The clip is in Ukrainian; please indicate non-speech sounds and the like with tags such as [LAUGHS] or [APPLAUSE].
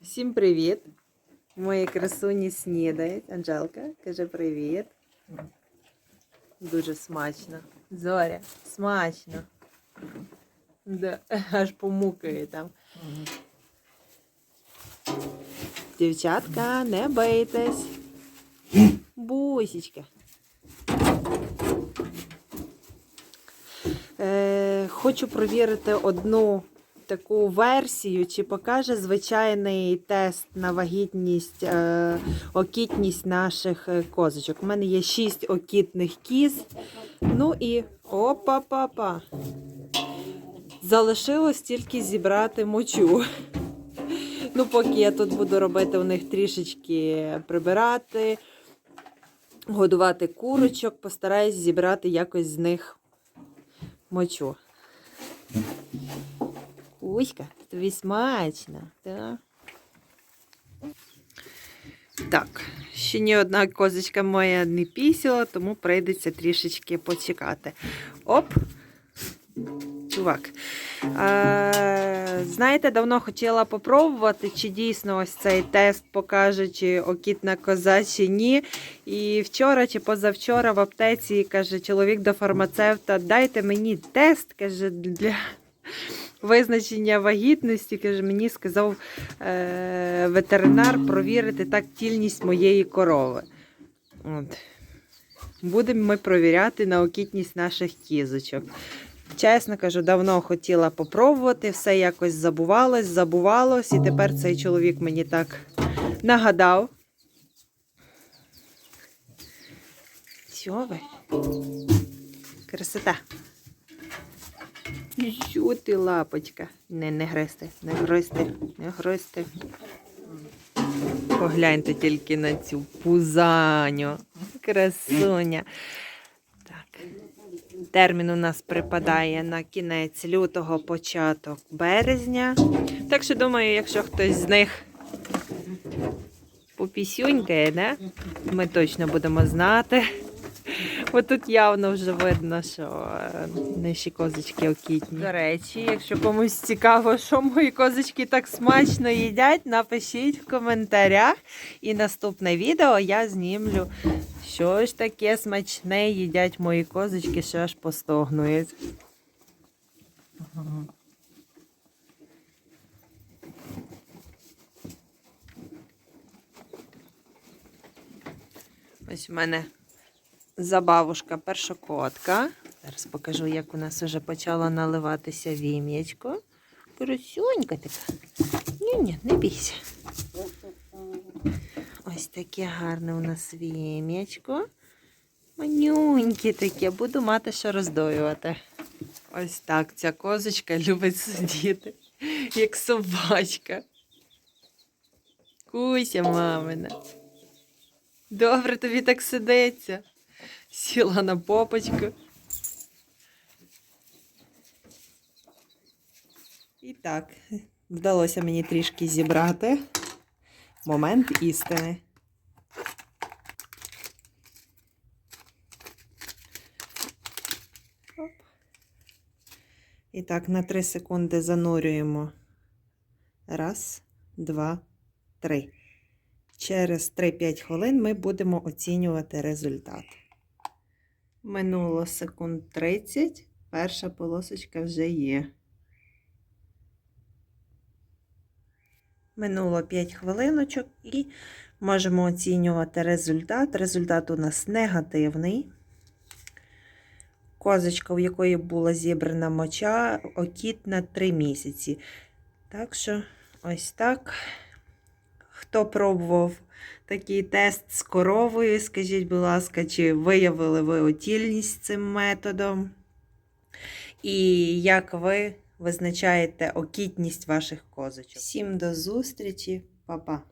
Всім привіт! Мої красуні снідають. Анжелка каже привіт. Дуже смачно. Зоря, смачно. Да, [LAUGHS] аж помукає там. Дівчатка, не бийтесь. Бусічка. Е, хочу провірити одну таку версію, чи покаже звичайний тест на вагітність, е, окітність наших е, козочок. У мене є 6 окітних кіз. Ну і опа-па-па. Залишилось тільки зібрати мочу. Ну, поки я тут буду робити у них трішечки прибирати, годувати курочок, постараюсь зібрати якось з них мочу. Кузька, тобі смачно, так? Так, ще ні одна козочка моя не пісіла, тому прийдеться трішечки почекати. Оп! Чувак. Е, знаєте, давно хотіла попробувати, чи дійсно ось цей тест покаже, чи окітна коза, чи ні. І вчора чи позавчора в аптеці каже чоловік до фармацевта: дайте мені тест, каже, для визначення вагітності. Каже, мені сказав е, ветеринар провірити тактильність моєї корови. От. Будемо ми провіряти на окітність наших кізочок. Чесно кажу, давно хотіла попробувати, все якось забувалось, забувалось, і тепер цей чоловік мені так нагадав. Що ви? Красота. Що ти, лапочка? Не, не гристи, не гристи, не гристи. Погляньте тільки на цю пузаню. Красуня. Так. Термін у нас припадає на кінець лютого, початок березня. Так що думаю, якщо хтось з них попісюнькає, ми точно будемо знати. [LAUGHS] Бо тут явно вже видно, що е, наші козочки окітні. До речі, якщо комусь цікаво, що мої козочки так смачно їдять, напишіть в коментарях. І наступне відео я знімлю, що ж таке смачне їдять мої козочки, що аж постогнують. Ось у мене забавушка першокотка. Зараз покажу, як у нас вже почало наливатися вім'ячко. Красунька така. Ні-ні, не бійся. Ось таке гарне у нас вім'ячко. Манюньке таке, буду мати що роздоювати. Ось так ця козочка любить сидіти, як собачка. Куся, мамина. Добре тобі так сидиться. Сіла на попочку. І так, вдалося мені трішки зібрати момент істини. Оп. І так, на 3 секунди занурюємо. Раз, два, три. Через 3-5 хвилин ми будемо оцінювати результат. Минуло секунд 30, перша полосочка вже є. Минуло 5 хвилиночок і можемо оцінювати результат. Результат у нас негативний. Козочка, у якої була зібрана моча, окіт на 3 місяці. Так що, ось так. Хто пробував такий тест з коровою, скажіть, будь ласка, чи виявили ви отільність цим методом? І як ви визначаєте окітність ваших козочок? Всім до зустрічі, Па-па!